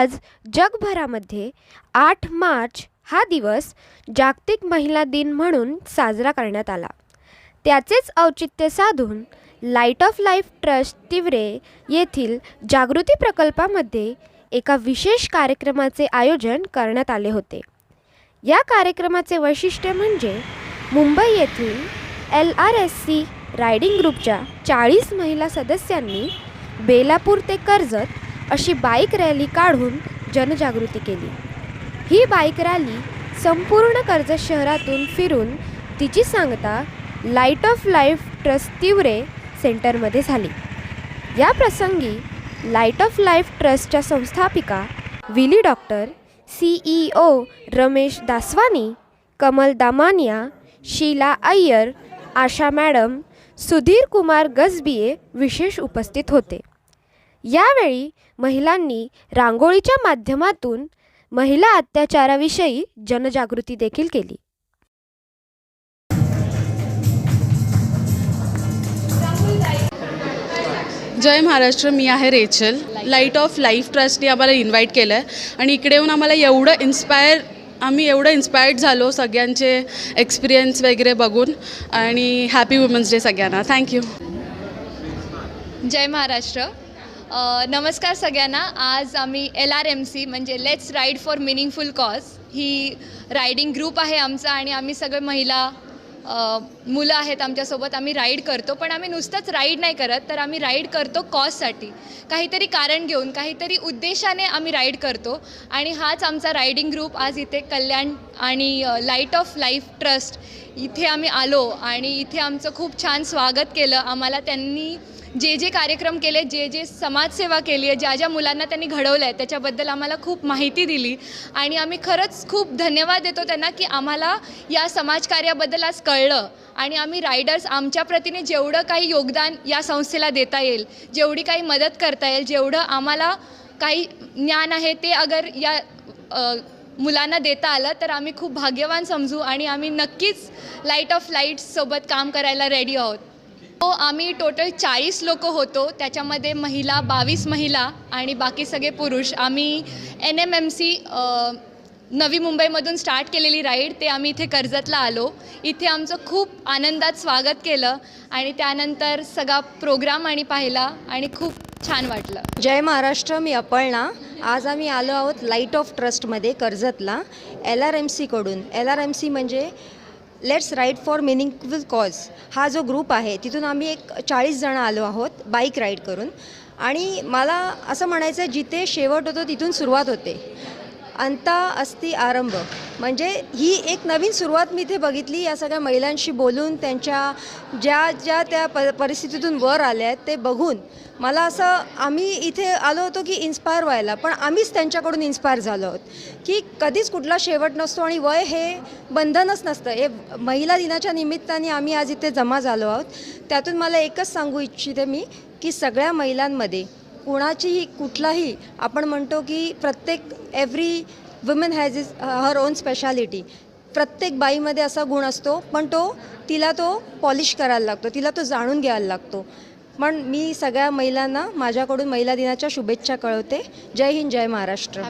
आज जगभरामध्ये आठ मार्च हा दिवस जागतिक महिला दिन म्हणून साजरा करण्यात आला. त्याचेच औचित्य साधून light of life trust Tiware येथील जागृती प्रकल्पामध्ये एका विशेष कार्यक्रमाचे आयोजन करण्यात आले होते. या कार्यक्रमाचे वैशिष्ट्य म्हणजे मुंबई येथील L R S C riding ग्रुपच्या चाळीस महिला सदस्यांनी बेलापूर ते कर्जत अशी बाईक रॅली काढून जनजागृती केली. ही बाईक रॅली संपूर्ण कर्जत शहरातून फिरून तिची सांगता light of life trust Tiware सेंटरमध्ये झाली. या प्रसंगी लाइट ऑफ लाईफ ट्रस्टच्या संस्थापिका Willy doctor C E O Ramesh Daswani Kamal Damania Sheela Iyer Asha madam Sudhir Kumar Gajbiye विशेष उपस्थित होते. यावेळी महिलांनी रांगोळीच्या माध्यमातून महिला अत्याचाराविषयी जनजागृती देखील केली. जय महाराष्ट्र मी आहे रेचल. लाइट ऑफ लाईफ ट्रस्टने आम्हाला इन्व्हाइट केलं आहे आणि इकडे येऊन आम्हाला एवढं इन्स्पायर आम्ही एवढं इन्स्पायर्ड झालो सगळ्यांचे एक्सपिरियन्स वगैरे बघून. आणि हॅपी वुमन्स डे सगळ्यांना. थँक्यू जय महाराष्ट्र. नमस्कार सगळ्यांना. आज आम्ही एल आर एम सी म्हणजे let's ride for meaningful cause he riding group आहे आमचा आणि आम्ही सगळे महिला मुलं आहेत आमच्यासोबत. आम्ही राईड करतो पण आम्ही नुसतंच राईड नाही करत तर आम्ही राईड करतो कॉजसाठी काहीतरी कारण घेऊन काहीतरी उद्देशाने आम्ही राईड करतो आणि हाच आमचा रायडिंग ग्रुप आज इथे कल्याण आणि लाइट ऑफ लाईफ ट्रस्ट इथे आम्ही आलो आणि इथे आमचं खूप छान स्वागत केलं. आम्हाला त्यांनी जे जे कार्यक्रम केले जे जे समाजसेवा केली आहे ज्या ज्या मुलांना त्यांनी घडवलं आहे त्याच्याबद्दल आम्हाला खूप माहिती दिली. आणि आम्ही खरंच खूप धन्यवाद देतो त्यांना की आम्हाला या समाजकार्याबद्दल आज कळलं. आणि आम्ही रायडर्स आमच्या प्रतीने जेवढं काही योगदान या संस्थेला देता येईल जेवढी काही मदत करता येईल जेवढं आम्हाला काही ज्ञान आहे ते अगर या मुलांना देता आलं तर आम्ही खूप भाग्यवान समजू आणि आम्ही नक्कीच लाइट ऑफ लाईट्ससोबत काम करायला रेडी आहोत. हो आम्ही टोटल चाळीस लोक होतो. त्याच्यामध्ये महिला बावीस महिला आणि बाकी सगळे पुरुष. आम्ही एन एम एम सी नवी मुंबईमधून स्टार्ट केलेली राईड ते आम्ही इथे कर्जतला आलो. इथे आमचं खूप आनंदात स्वागत केलं आणि त्यानंतर सगळा प्रोग्राम आणि पाहिला आणि खूप छान वाटलं. जय महाराष्ट्र मी अपर्णा. आज आम्ही आलो आहोत लाइट ऑफ ट्रस्टमध्ये कर्जतला एल आर एम सीकडून एल आर एम सी म्हणजे let's ride for meaningful cause हा जो ग्रुप आहे तिथून आम्ही एक चाळीस जणं आलो आहोत बाईक राईड करून. आणि मला असं म्हणायचं आहे जिथे शेवट होतो तिथून सुरुवात होते. अंता अस्ति आरंभ. म्हणजे ही एक नवीन सुरुवात मी इथे बघितली. या सगळ्या महिलांशी बोलून त्यांच्या ज्या ज्या त्या प परिस्थितीतून वर आल्या आहेत ते बघून मला असं आम्ही इथे आलो होतो की इन्स्पायर व्हायला पण आम्हीच त्यांच्याकडून इन्स्पायर झालो आहोत. की कधीच कुठला शेवट नसतो आणि वय हे बंधनच नसतं. हे महिला दिनाच्या निमित्ताने आम्ही आज इथे जमा झालो आहोत. त्यातून मला एकच सांगू इच्छिते मी की सगळ्या महिलांमध्ये कुणाचीही कुठलाही आपण म्हणतो की प्रत्येक every women has is her own speciality प्रत्येक बाईमध्ये असा गुण असतो पण तो तिला तो पॉलिश करायला लागतो तिला तो जाणून घ्यायला लागतो. पण मी सगळ्या महिलांना माझ्याकडून महिला दिनाच्या शुभेच्छा कळवते. जय हिंद जय महाराष्ट्र.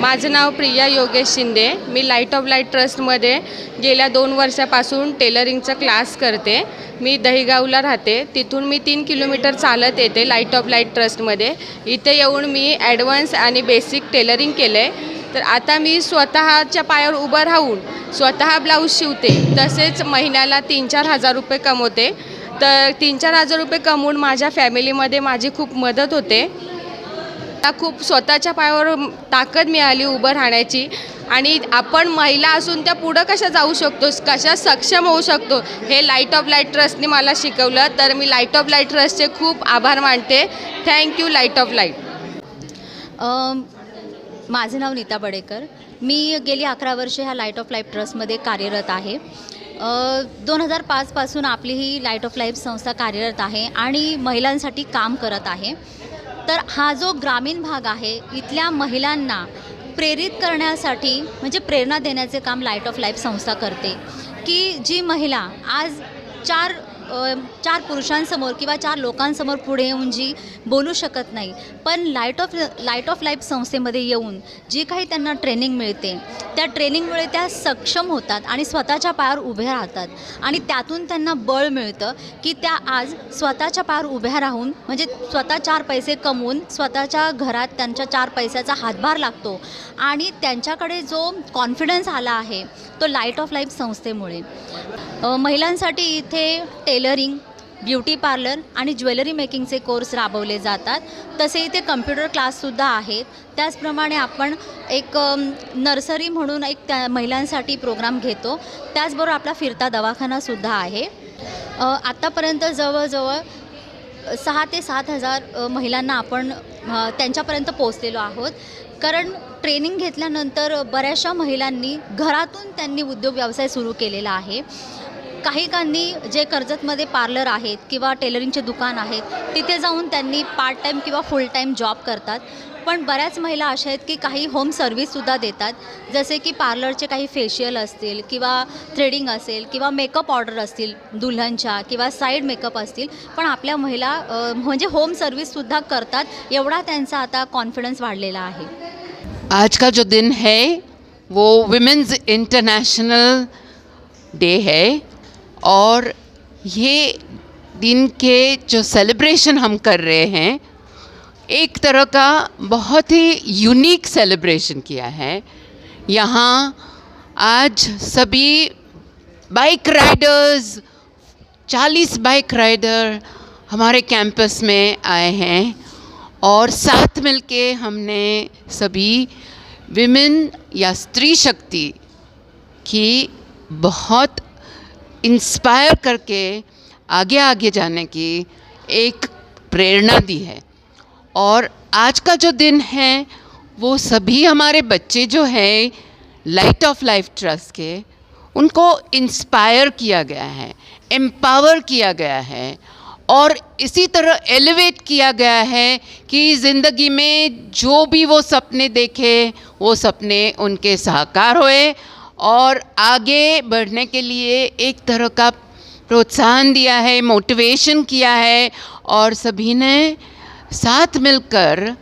माझं नाव प्रिया योगेश शिंदे. मी लाइट ऑफ लाइट ट्रस्टमध्ये गेल्या दोन वर्षापासून टेलरिंगचा क्लास करते. मी दहीगावला राहते. तिथून मी तीन किलोमीटर चालत येते लाइट ऑफ लाइट ट्रस्टमध्ये इथे येऊन मी ॲडव्हान्स आणि बेसिक टेलरिंग केलं आहे तर आता मी स्वतःच्या पायावर उभं राहून स्वतः ब्लाऊज शिवते. तसेच महिन्याला तीन चार हजार रुपये कमवते. तर तीन चार हजार रुपये कमवून माझ्या फॅमिलीमध्ये माझी खूप मदत होते. मला खूप स्वतःच्या पायावर ताकद मिळाली उभं राहण्याची. आणि आपण महिला असून त्या पुढं कशा जाऊ शकतो कशा सक्षम होऊ शकतो हे लाइट ऑफ लाइट ट्रस्टने मला शिकवलं. तर मी लाइट ऑफ लाइट ट्रस्टचे खूप आभार मानते. थँक्यू लाइट ऑफ लाइट माझं माझे नाव नीता बडेकर. मी गेली अकरा वर्षे ह्या लाइट ऑफ लाईफ ट्रस्टमध्ये कार्यरत आहे. दोन हजार पाचपासून आपली ही लाइट ऑफ लाईफ संस्था कार्यरत आहे आणि महिलांसाठी काम करत आहे. तर हा जो ग्रामीण भाग आहे इथल्या महिलांना प्रेरित करण्यासाठी म्हणजे प्रेरणा देण्याचे काम लाइट ऑफ लाईफ संस्था करते. की जी महिला आज चार चार पुरुषांसमोर किंवा चार लोकांसमोर पुढे येऊन जी बोलू शकत नाही. पण light of light of life संस्थेमध्ये येऊन जी काही त्यांना ट्रेनिंग मिळते त्या ट्रेनिंगमुळे त्या सक्षम होतात आणि स्वतःच्या पायावर उभे राहतात. आणि त्यातून त्यांना बळ मिळतं की त्या आज स्वतःच्या पायावर उभ्या राहून म्हणजे स्वतः चार पैसे कमवून स्वतःच्या घरात त्यांच्या चार पैशाचा हातभार लागतो आणि त्यांच्याकडे जो कॉन्फिडन्स आला आहे तो लाइट ऑफ लाईफ संस्थेमुळे. महिलांसाठी इथे टेलरिंग ब्युटी पार्लर आणि ज्वेलरी मेकिंगचे कोर्स राबवले जातात. तसे इथे कम्प्युटर क्लाससुद्धा आहेत. त्याचप्रमाणे आपण एक नर्सरी म्हणून एक त्या महिलांसाठी प्रोग्राम घेतो. त्याचबरोबर आपला फिरता दवाखानासुद्धा आहे. आत्तापर्यंत जवळजवळ सहा ते सात हजार महिलांना आपण त्यांच्यापर्यंत पोचलेलो आहोत. कारण ट्रेनिंग घेतल्यानंतर बऱ्याचशा महिलांनी घरातून त्यांनी उद्योग व्यवसाय सुरू केलेला आहे. काहीकांनी जे कर्जतमध्ये पार्लर आहेत किंवा टेलरिंगचे दुकान आहेत तिथे जाऊन त्यांनी पार्ट टाईम किंवा फुल टाईम जॉब करतात. पण बऱ्याच महिला अशा आहेत की काही होम सर्व्हिससुद्धा देतात. जसे की पार्लरचे काही फेशियल असतील किंवा थ्रेडिंग असेल किंवा मेकअप ऑर्डर असतील दुल्हनच्या किंवा साईड मेकअप असतील. पण आपल्या महिला म्हणजे होम सर्व्हिससुद्धा करतात. एवढा त्यांचा आता कॉन्फिडन्स वाढलेला आहे. आज का जो दिन है वो विमेन्स इंटरनेशनल डे है. और ये दिन के जो सेलिब्रेशन हम कर रहे हैं, एक तरह का बहुत ही यूनिक सेलिब्रेशन किया है। यहाँ आज सभी बाइक राइडर्स 40 बाइक राइडर हमारे कैंपस में आए हैं और साथ मिलके हमने सभी विमेन या स्त्री शक्ति की बहुत इंस्पायर करके आगे आगे जाने की एक प्रेरणा दी है। और आज का जो दिन है, वो सभी हमारे बच्चे जो हैं लाइट ऑफ़ लाइफ ट्रस्ट के, उनको इंस्पायर किया गया है एम्पावर किया गया है। और इसी तरह एलिवेट किया गया है कि ज़िंदगी में जो भी वो सपने देखे, वो सपने उनके साकार हुए और आगे बढ़ने के लिए एक तरह का प्रोत्साहन दिया है मोटिवेशन किया है और सभी ने साथ मिलकर,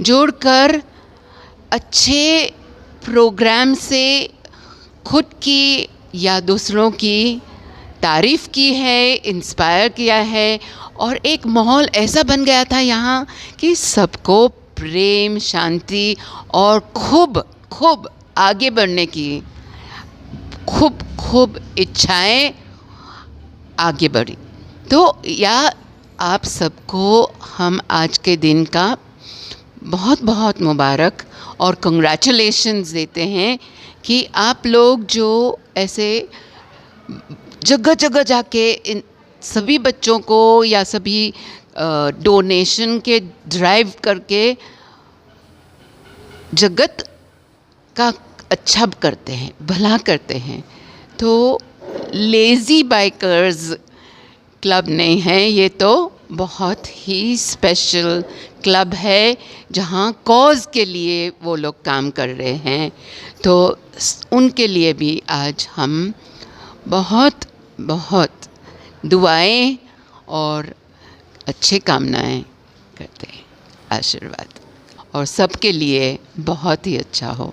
जुड़कर अच्छे प्रोग्राम से खुद की या दूसरों की तारीफ़ की है इंस्पायर किया है और एक माहौल ऐसा बन गया था यहाँ कि सबको प्रेम, शांति और खूब खूब आगे बढ़ने की खूब खूब इच्छाएँ आगे बढ़ी। तो या आप सबको हम आज के दिन का बहुत बहुत मुबारक और कंग्रेचुलेशंस देते हैं कि आप लोग जो ऐसे जगह जगह जाके इन सभी बच्चों को या सभी डोनेशन के ड्राइव करके जगत का अच्छा करते हैं, भला करते हैं तो लेज़ी बाइकर्स क्लब नहीं है, ये तो बहुत ही स्पेशल क्लब है, जहाँ कॉज के लिए वो लोग काम कर रहे हैं। तो उनके लिए भी आज हम बहुत बहुत दुआएँ और अच्छे कामनाएँ करते हैं। आशीर्वाद। और सबके लिए बहुत ही अच्छा हो।